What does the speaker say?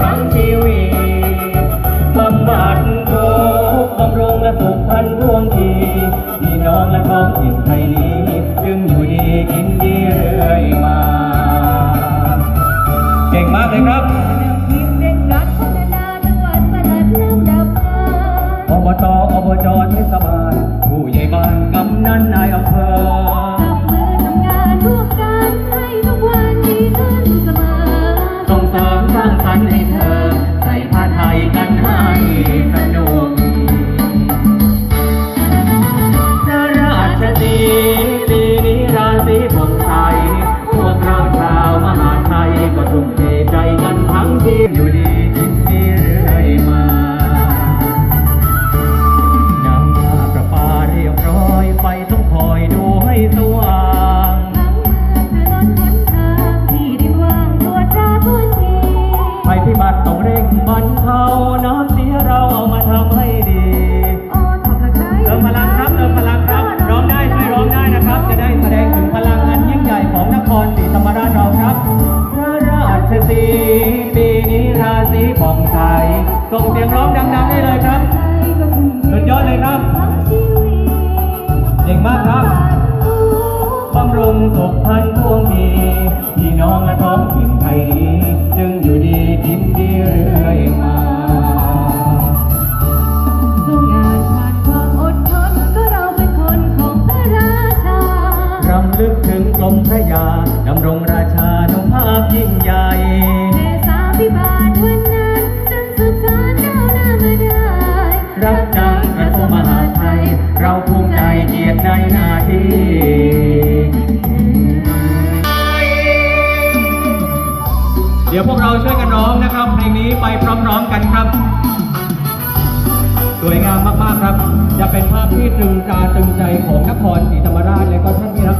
ทั้งชีวิตบำบัดทุกข์บำรุงและสุขพันร่วงทีพี่น้องและท้องถิ่นไทยนี้ จึงอยู่ดีกินดีเรื่อยมา เก่งมากเลยครับ ส่งเสียงร้องดังๆได้เลยครับ สุดยอดเลยครับทั้งชีวิตเก่งมากครับบำรุงสุขพันธ์พวงดีพี่น้องและท้องถิ่นไทยนี้จึงอยู่ดีกินดีเรื่อยมาสู้งานผ่านความอดทนก็เราเป็นคนของพระราชารำลึกถึงกรมพระยาดำรงราชานุภาพยิ่ง ดี๋ยวพวกเราช่วยกันร้องนะครับเพลงนี้ไปพร้อมๆกันครับ สวยงามมากๆครับ จะเป็นภาพที่ตรึงตาตรึงใจของนครศรีธรรมราชและก็ท่านที่รับ